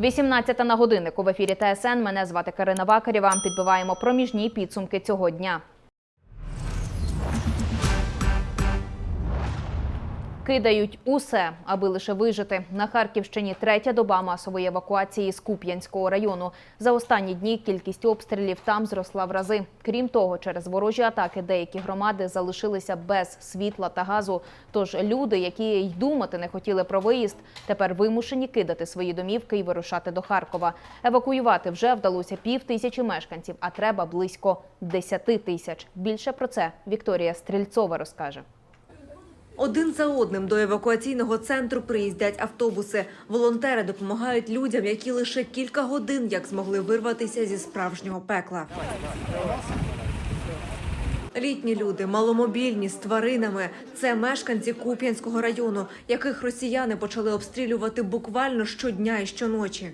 18 на годиннику в ефірі ТСН. Мене звати Карина Вакарєва. Підбиваємо проміжні підсумки цього дня. Кидають усе, аби лише вижити. На Харківщині третя доба масової евакуації з Куп'янського району. За останні дні кількість обстрілів там зросла в рази. Крім того, через ворожі атаки деякі громади залишилися без світла та газу. Тож люди, які й думати не хотіли про виїзд, тепер вимушені кидати свої домівки і вирушати до Харкова. Евакуювати вже вдалося пів тисячі мешканців, а треба близько 10 тисяч. Більше про це Вікторія Стрільцова розкаже. Один за одним до евакуаційного центру приїздять автобуси. Волонтери допомагають людям, які лише кілька годин як змогли вирватися зі справжнього пекла. Літні люди, маломобільні, з тваринами – це мешканці Куп'янського району, яких росіяни почали обстрілювати буквально щодня і щоночі.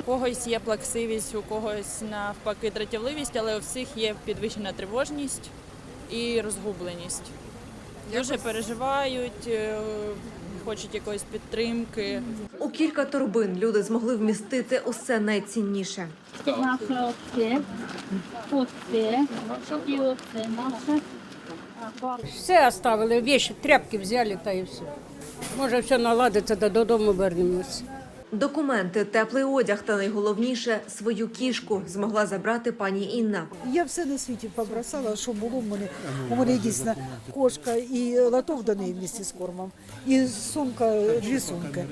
У когось є плаксивість, у когось навпаки дратівливість, але у всіх є підвищена тривожність і розгубленість. Дуже переживають, е, хочуть якоїсь підтримки. У кілька торбин люди змогли вмістити усе найцінніше. Наше оце, оце, і оце наше. Все оставили, вещи, тряпки взяли та і все. Може, все наладиться, додому вернемось. Документи, теплий одяг та найголовніше – свою кішку змогла забрати пані Інна. Я все на світі побросала, що було в мене. У мене дійсно кошка і лоток до неї вместе з кормом, і сумка, дві сумки.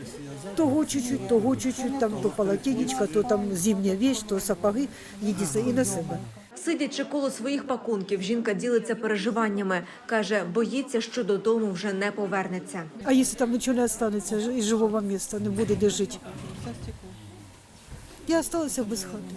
Того чуть-чуть, того чуть-чуть, там то полотенечко, то там зимня вещь, то сапоги, єдине, і на себе. Сидячи коло своїх пакунків, жінка ділиться переживаннями. Каже, боїться, що додому вже не повернеться. А якщо там нічого не залишиться із живого місця, не буде де жити? Я залишилася без хати.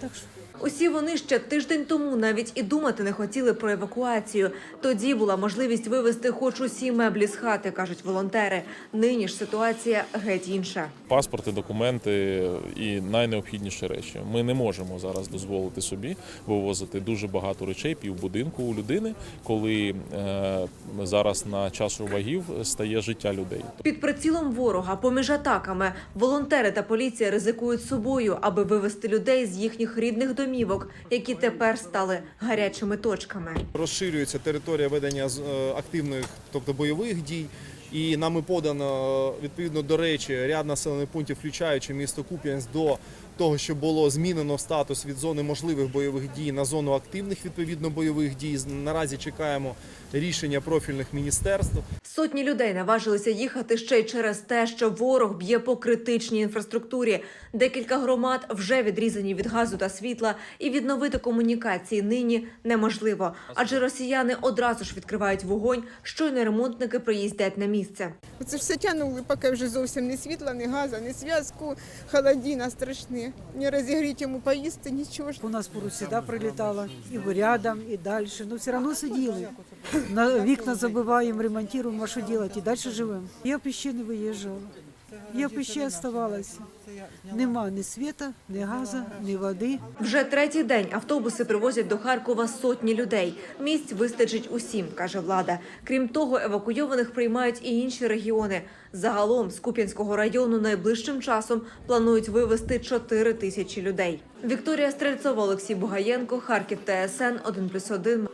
Так що. Усі вони ще тиждень тому навіть і думати не хотіли про евакуацію. Тоді була можливість вивезти хоч усі меблі з хати, кажуть волонтери. Нині ж ситуація геть інша. паспорти, документи і найнеобхідніші речі. Ми не можемо зараз дозволити собі вивозити дуже багато речей півбудинку у людини, коли е, зараз на часу вагів стає життя людей. Під прицілом ворога, поміж атаками, волонтери та поліція ризикують собою, аби вивезти людей з їхніх рідних домівок, які тепер стали гарячими точками. розширюється територія ведення е, активних, тобто бойових дій. І нами подано відповідно до речі ряд населених пунктів, включаючи місто Куп'янськ, до того, що було змінено статус від зони можливих бойових дій на зону активних відповідно бойових дій. Наразі чекаємо рішення профільних міністерств. Сотні людей наважилися їхати ще й через те, що ворог б'є по критичній інфраструктурі. Декілька громад вже відрізані від газу та світла, і відновити комунікації нині неможливо, адже росіяни одразу ж відкривають вогонь, щойно ремонтники приїздять на місце. Оце все тягнули, поки вже зовсім ні світла, ні газу, ні зв'язку, холодина страшні. Не розігріти йому поїсти, нічого. У нас поруч сюди прилітало, і рядом, і далі. Ну, все одно сиділи. На вікна забиваємо, ремонтуємо, а що робити? І далі живемо. Я б ще не виїжджала. Я б ще оставалася. Нема ні світа, ні газу, ні води. Вже третій день автобуси привозять до Харкова сотні людей. Місць вистачить усім, каже влада. Крім того, евакуйованих приймають і інші регіони. Загалом з Куп'янського району найближчим часом планують вивезти 4 тисячі людей. Вікторія Стрельцова, Олексій Бугаєнко, Харків ТСН 1+,1.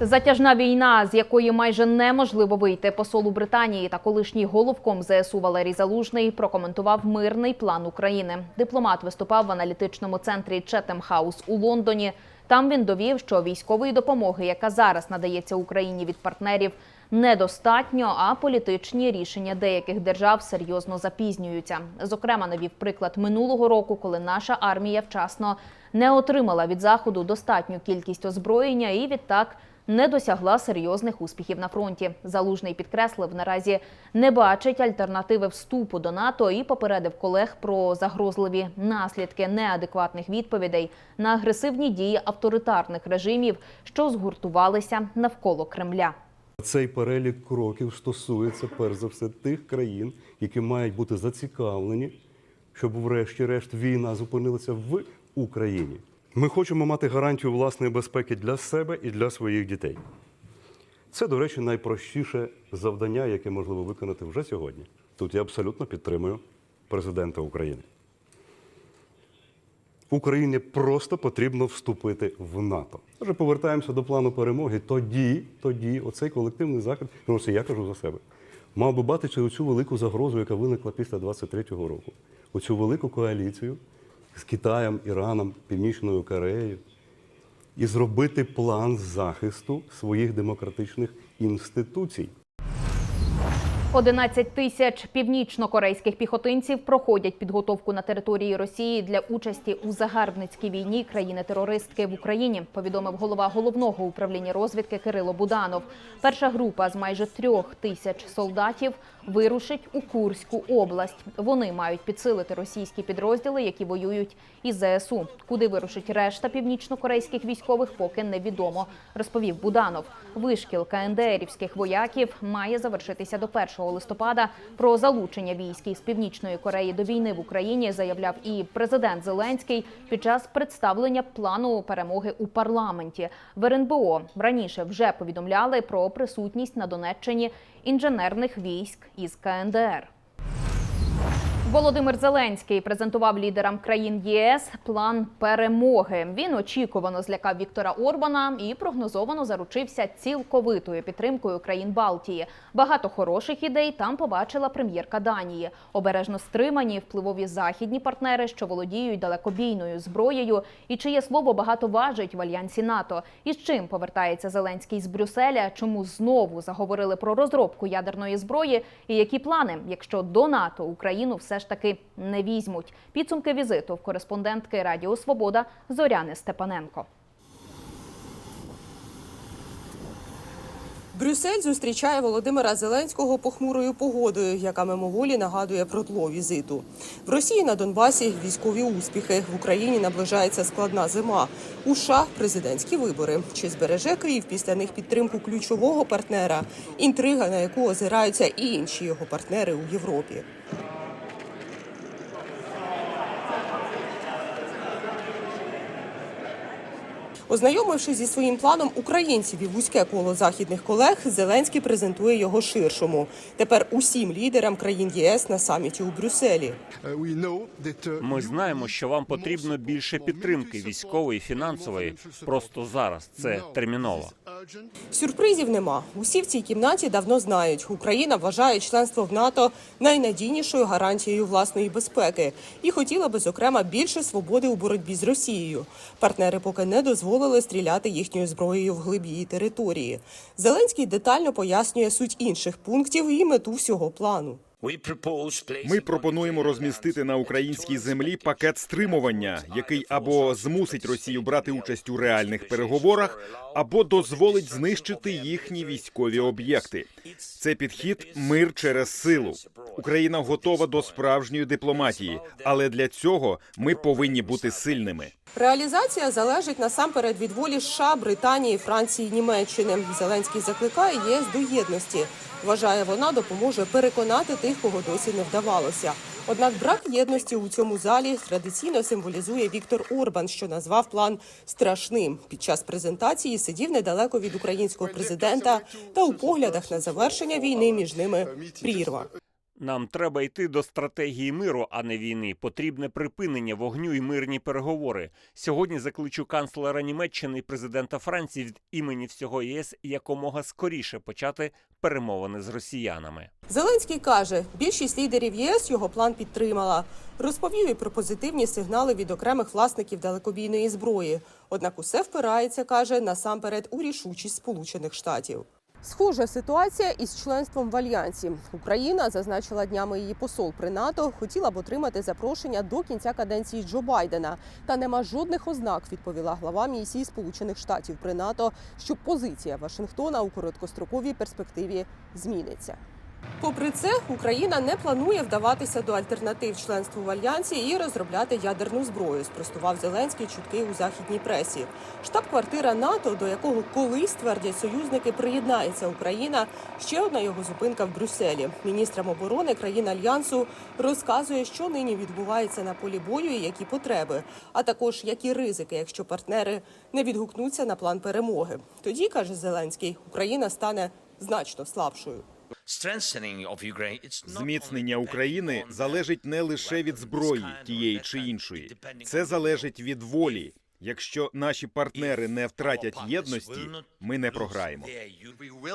Затяжна війна, з якої майже неможливо вийти, посол у Британії та колишній головком ЗСУ Валерій Залужний прокоментував мирний план України. Дипломат виступав в аналітичному центрі Четем Хаус у Лондоні. Там він довів, що військової допомоги, яка зараз надається Україні від партнерів, недостатньо, а політичні рішення деяких держав серйозно запізнюються. Зокрема, навів приклад минулого року, коли наша армія вчасно не отримала від заходу достатню кількість озброєння і відтак не досягла серйозних успіхів на фронті. Залужний підкреслив, наразі не бачить альтернативи вступу до НАТО і попередив колег про загрозливі наслідки неадекватних відповідей на агресивні дії авторитарних режимів, що згуртувалися навколо Кремля. Цей перелік кроків стосується перш за все тих країн, які мають бути зацікавлені, щоб, врешті-решт, війна зупинилася в Україні. Ми хочемо мати гарантію власної безпеки для себе і для своїх дітей. Це, до речі, найпростіше завдання, яке можливо виконати вже сьогодні. Тут я абсолютно підтримую президента України. Україні просто потрібно вступити в НАТО. Отже, повертаємося до плану перемоги. Тоді, тоді, оцей колективний захід, ну це я кажу за себе, мав би бачити оцю велику загрозу, яка виникла після 23-го року. Оцю велику коаліцію з Китаєм, Іраном, Північною Кореєю, і зробити план захисту своїх демократичних інституцій. 11 тисяч північно-корейських піхотинців проходять підготовку на території Росії для участі у загарбницькій війні країни-терористки в Україні. Повідомив голова головного управління розвідки Кирило Буданов. Перша група з майже трьох тисяч солдатів вирушить у Курську область. Вони мають підсилити російські підрозділи, які воюють із ЗСУ. Куди вирушить решта північно-корейських військових, поки невідомо, розповів Буданов. Вишкіл КНДРівських вояків має завершитися до 1 листопада. Про залучення військ із північної Кореї до війни в Україні заявляв і президент Зеленський під час представлення плану перемоги у парламенті. В РНБО раніше вже повідомляли про присутність на Донеччині інженерних військ із КНДР. Володимир Зеленський презентував лідерам країн ЄС план перемоги. Він очікувано злякав Віктора Орбана і прогнозовано заручився цілковитою підтримкою країн Балтії. Багато хороших ідей там побачила прем'єрка Данії. Обережно стримані впливові західні партнери, що володіють далекобійною зброєю, і чиє слово багато важить в альянсі НАТО. І з чим повертається Зеленський з Брюсселя? Чому знову заговорили про розробку ядерної зброї? І які плани, якщо до НАТО Україну все ж таки не візьмуть? Підсумки візиту в кореспондентки Радіо Свобода Зоряни Степаненко. Брюссель зустрічає Володимира Зеленського похмурою погодою, яка мимоволі нагадує про тло візиту. В Росії на Донбасі військові успіхи. В Україні наближається складна зима. У США президентські вибори. Чи збереже Київ після них підтримку ключового партнера? Інтрига, на яку озираються і інші його партнери у Європі. Ознайомившись зі своїм планом українців і вузьке коло західних колег, Зеленський презентує його ширшому. Тепер усім лідерам країн ЄС на саміті у Брюсселі. Ми знаємо, що вам потрібно більше підтримки військової, фінансової. Просто зараз це терміново. Сюрпризів нема. Усі в цій кімнаті давно знають. Україна вважає членство в НАТО найнадійнішою гарантією власної безпеки і хотіла би, зокрема, більше свободи у боротьбі з Росією. Партнери поки не дозволили стріляти їхньою зброєю в глиб її території. Зеленський детально пояснює суть інших пунктів і мету всього плану. Ми пропонуємо розмістити на українській землі пакет стримування, який або змусить Росію брати участь у реальних переговорах, або дозволить знищити їхні військові об'єкти. Це підхід мир через силу. Україна готова до справжньої дипломатії, але для цього ми повинні бути сильними. Реалізація залежить насамперед від волі США, Британії, Франції, Німеччини. Зеленський закликає ЄС до єдності. Вважає, вона допоможе переконати тих, кого досі не вдавалося. Однак брак єдності у цьому залі традиційно символізує Віктор Орбан, що назвав план страшним. Під час презентації сидів недалеко від українського президента та у поглядах на завершення війни між ними прірва. Нам треба йти до стратегії миру, а не війни. Потрібне припинення вогню і мирні переговори. Сьогодні закличу канцлера Німеччини і президента Франції від імені всього ЄС якомога скоріше почати перемовини з росіянами. Зеленський каже, більшість лідерів ЄС його план підтримала. Розповів і про позитивні сигнали від окремих власників далекобійної зброї. Однак усе впирається, каже, насамперед у рішучість Сполучених Штатів. Схожа ситуація із членством в альянсі. Україна зазначила днями її посол при НАТО, хотіла б отримати запрошення до кінця каденції Джо Байдена. Та нема жодних ознак, відповіла глава місії Сполучених Штатів при НАТО, що позиція Вашингтона у короткостроковій перспективі зміниться. Попри це, Україна не планує вдаватися до альтернатив членству в альянсі і розробляти ядерну зброю. Спростував Зеленський чутки у західній пресі. Штаб-квартира НАТО, до якого колись твердять союзники, приєднається Україна. Ще одна його зупинка в Брюсселі. Міністрам оборони країн альянсу розказує, що нині відбувається на полі бою і які потреби, а також які ризики, якщо партнери не відгукнуться на план перемоги. Тоді каже Зеленський, Україна стане значно слабшою. Зміцнення України залежить не лише від зброї тієї чи іншої, це залежить від волі. Якщо наші партнери не втратять єдності, ми не програємо.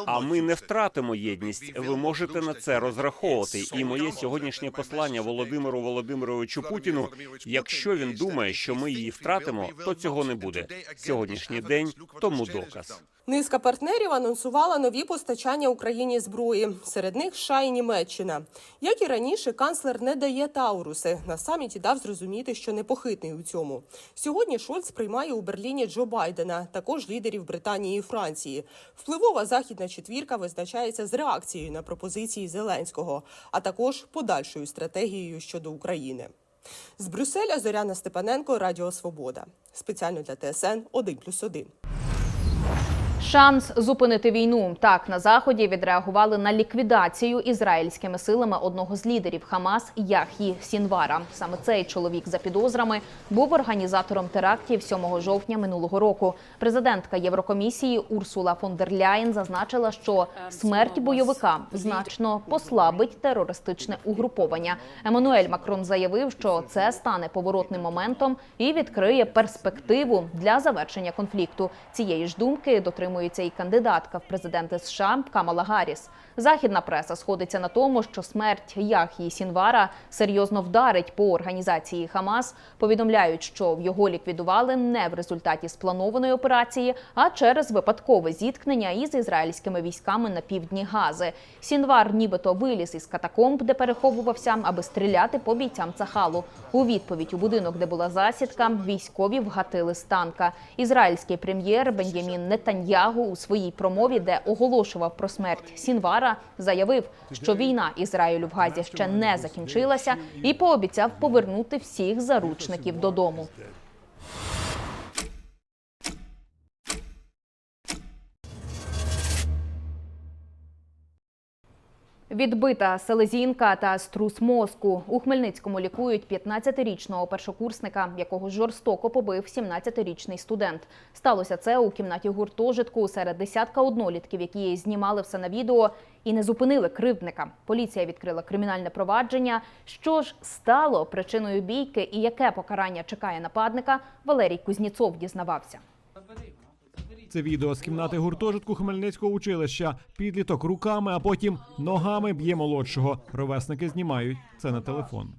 А ми не втратимо єдність. Ви можете на це розраховувати. І моє сьогоднішнє послання Володимиру Володимировичу Путіну. Якщо він думає, що ми її втратимо, то цього не буде. Сьогоднішній день тому доказ. Низка партнерів анонсувала нові постачання Україні зброї. Серед них США і Німеччина. Як і раніше, канцлер не дає Тауруси. На саміті дав зрозуміти, що непохитний у цьому. Сьогодні Шольц приймає у Берліні Джо Байдена, також лідерів Британії і Франції. Впливова західна четвірка визначається з реакцією на пропозиції Зеленського, а також подальшою стратегією щодо України. З Брюсселя Зоряна Степаненко, Радіо Свобода. Спеціально для ТСН 1+,1. Шанс зупинити війну так на заході відреагували на ліквідацію ізраїльськими силами одного з лідерів Хамас Яхі Сінвара. Саме цей чоловік за підозрами був організатором терактів 7 жовтня минулого року. Президентка Єврокомісії Урсула фон дер Ляєн зазначила, що смерть бойовика значно послабить терористичне угруповання. Еммануель Макрон заявив, що це стане поворотним моментом і відкриє перспективу для завершення конфлікту. Цієї ж думки дотримується і кандидатка в президенти США Камала Гарріс. Західна преса сходиться на тому, що смерть Яхії Сінвара серйозно вдарить по організації Хамас. Повідомляють, що його ліквідували не в результаті спланованої операції, а через випадкове зіткнення із ізраїльськими військами на півдні Гази. Сінвар нібито виліз із катакомб, де переховувався, аби стріляти по бійцям Цахалу. У відповідь у будинок, де була засідка, військові вгатили з танка. Ізраїльський прем'єр Бен'ямін Нетаньягу у своїй промові, де оголошував про смерть Сінвара, заявив, що війна Ізраїлю в Газі ще не закінчилася, і пообіцяв повернути всіх заручників додому. Відбита селезінка та струс мозку. У Хмельницькому лікують 15-річного першокурсника, якого жорстоко побив 17-річний студент. Сталося це у кімнаті гуртожитку серед десятка однолітків, які знімали все на відео і не зупинили кривдника. Поліція відкрила кримінальне провадження. Що ж стало причиною бійки і яке покарання чекає нападника, Валерій Кузніцов дізнавався. Це відео з кімнати гуртожитку Хмельницького училища. Підліток руками, а потім ногами б'є молодшого. Ровесники знімають це на телефон.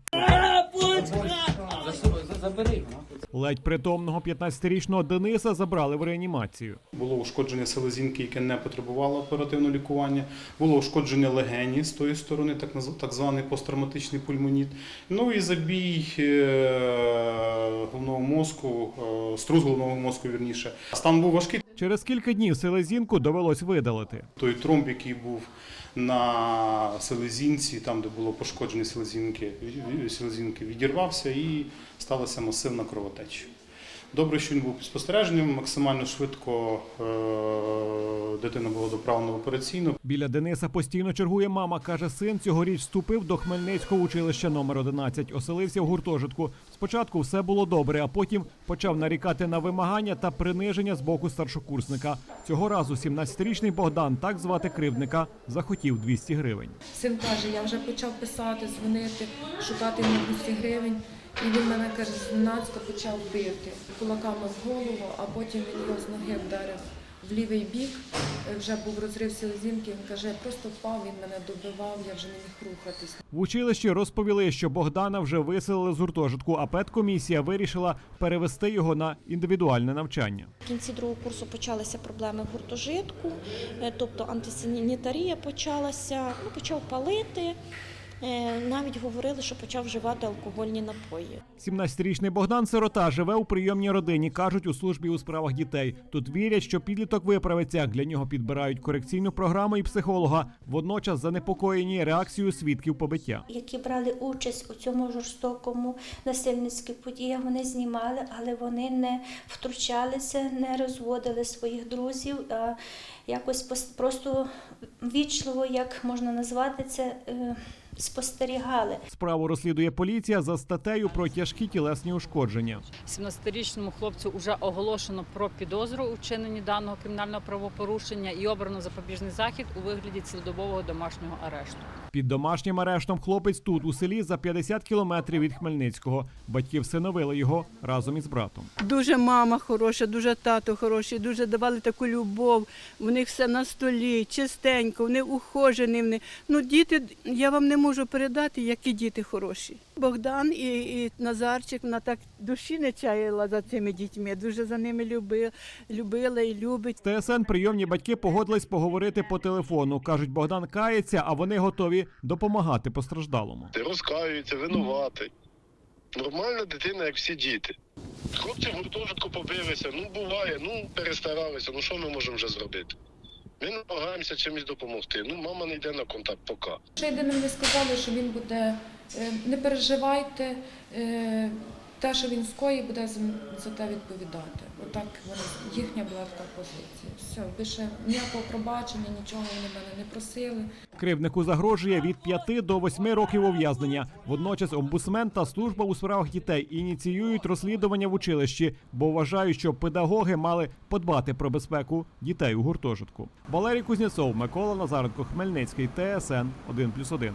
Ледь притомного 15-річного Дениса забрали в реанімацію. Було ушкодження селезінки, яке не потребувало оперативного лікування. Було ушкодження легені з тої сторони, так званий посттравматичний пульмоніт. Ну і забій е, головного мозку, е, струс головного мозку, вірніше. Стан був важкий. Через кілька днів селезінку довелось видалити. Той тромб, який був на селезінці, там де було пошкоджені селезінки, селезінки відірвався і сталася масивна кровотеча. Добре, що він був під спостереженням, максимально швидко е, дитина була доправлена в операційну. Біля Дениса постійно чергує мама. каже, син цьогоріч вступив до Хмельницького училища номер 11 Оселився в гуртожитку. Спочатку все було добре, а потім почав нарікати на вимагання та приниження з боку старшокурсника. Цього разу 17-річний Богдан, так звати кривдника, захотів 200 гривень. Син каже, я вже почав писати, дзвонити, шукати йому 200 гривень. І він мене каже, зненацька почав бити кулаками в голову, а потім він його з ноги вдарив в лівий бік. Е, Вже був розрив селезінки. Він каже, я просто впав, він мене добивав, я вже не міг рухатись. В училищі розповіли, що Богдана вже виселили з гуртожитку, а педкомісія вирішила перевести його на індивідуальне навчання. В кінці другого курсу почалися проблеми в гуртожитку, е, тобто антисанітарія почалася, ну, почав палити. Е, Навіть говорили, що почав вживати алкогольні напої. 17-річний Богдан Сирота живе у прийомній родині. кажуть у службі у справах дітей. Тут вірять, що підліток виправиться. Для нього підбирають корекційну програму і психолога. Водночас занепокоєні реакцією свідків побиття. які брали участь у цьому жорстокому насильницькій подіях, вони знімали, але вони не втручалися, не розводили своїх друзів, а якось просто вічливо, як можна назвати це, е, спостерігали. Справу розслідує поліція за статтею про тяжкі тілесні ушкодження. 17-річному хлопцю вже оголошено про підозру у вчиненні даного кримінального правопорушення і обрано запобіжний захід у вигляді цілодобового домашнього арешту. Під домашнім арештом хлопець тут у селі за 50 кілометрів від Хмельницького. Батьки всиновили його разом із братом. Дуже мама хороша, дуже тато хороший, дуже давали таку любов. В них все на столі, чистенько, вони ухожені. Вони. Ну, діти, я вам не можу передати, які діти хороші. Богдан і, і Назарчик, вона так душі не чаяла за цими дітьми, дуже за ними любила, любила і любить. ТСН прийомні батьки погодились поговорити по телефону. кажуть, Богдан кається, а вони готові допомагати постраждалому. розкаюється, винуватий. Нормальна дитина, як всі діти. Хлопці в гуртожитку побилися, ну буває, ну перестаралися, ну що ми можемо вже зробити? Ми намагаємося чимось допомогти. Ну, мама не йде на контакт поки. Ще єдине мені сказали, що він буде, е, не переживайте, е, те, що він скоїть, буде за, те відповідати. Отак їхня була така позиція. Все, більше ніякого пробачення, нічого вони мене не просили. Кривднику загрожує від 5 до 8 років ув'язнення. Водночас омбудсмен та служба у справах дітей ініціюють розслідування в училищі, бо вважають, що педагоги мали подбати про безпеку дітей у гуртожитку. Валерій Кузнєцов, Микола Назаренко, Хмельницький, ТСН 1+,1.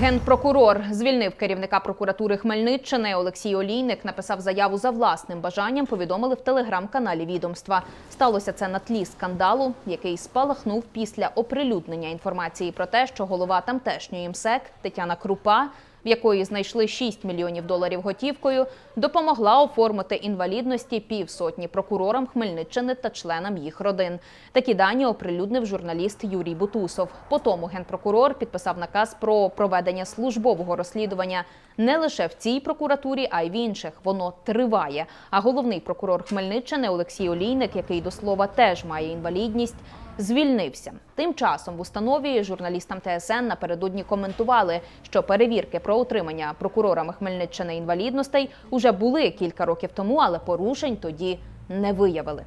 Генпрокурор звільнив керівника прокуратури Хмельниччини. Олексій Олійник написав заяву за власним бажанням. Повідомили в телеграм-каналі відомства. Сталося це на тлі скандалу, який спалахнув після оприлюднення інформації про те, що голова тамтешньої МСЕК Тетяна Крупа, в якої знайшли 6 мільйонів доларів готівкою, допомогла оформити інвалідності півсотні прокурорам Хмельниччини та членам їх родин. Такі дані оприлюднив журналіст Юрій Бутусов. Потому генпрокурор підписав наказ про проведення службового розслідування не лише в цій прокуратурі, а й в інших. Воно триває. А головний прокурор Хмельниччини Олексій Олійник, який до слова теж має інвалідність, звільнився. Тим часом в установі журналістам ТСН напередодні коментували, що перевірки про отримання прокурорами Хмельниччини інвалідностей уже були кілька років тому, але порушень тоді не виявили.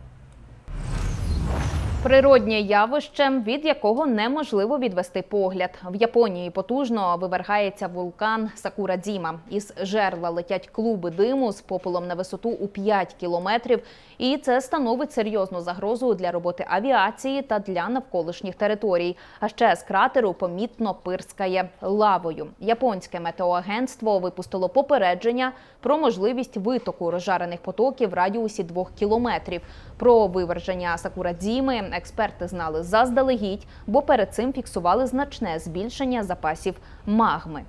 Природнє явище, від якого неможливо відвести погляд. В Японії потужно вивергається вулкан Сакурадзіма. Із жерла летять клуби диму з попелом на висоту у 5 кілометрів. І це становить серйозну загрозу для роботи авіації та для навколишніх територій. А ще з кратеру помітно пирскає лавою. Японське метеоагентство випустило попередження про можливість витоку розжарених потоків в радіусі двох кілометрів. Про виверження Сакурадзіми експерти знали заздалегідь, бо перед цим фіксували значне збільшення запасів магми.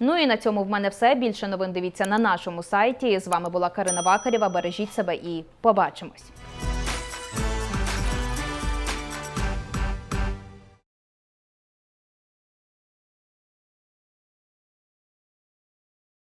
Ну і на цьому в мене все. Більше новин дивіться на нашому сайті. З вами була Карина Вакарєва. Бережіть себе і побачимось.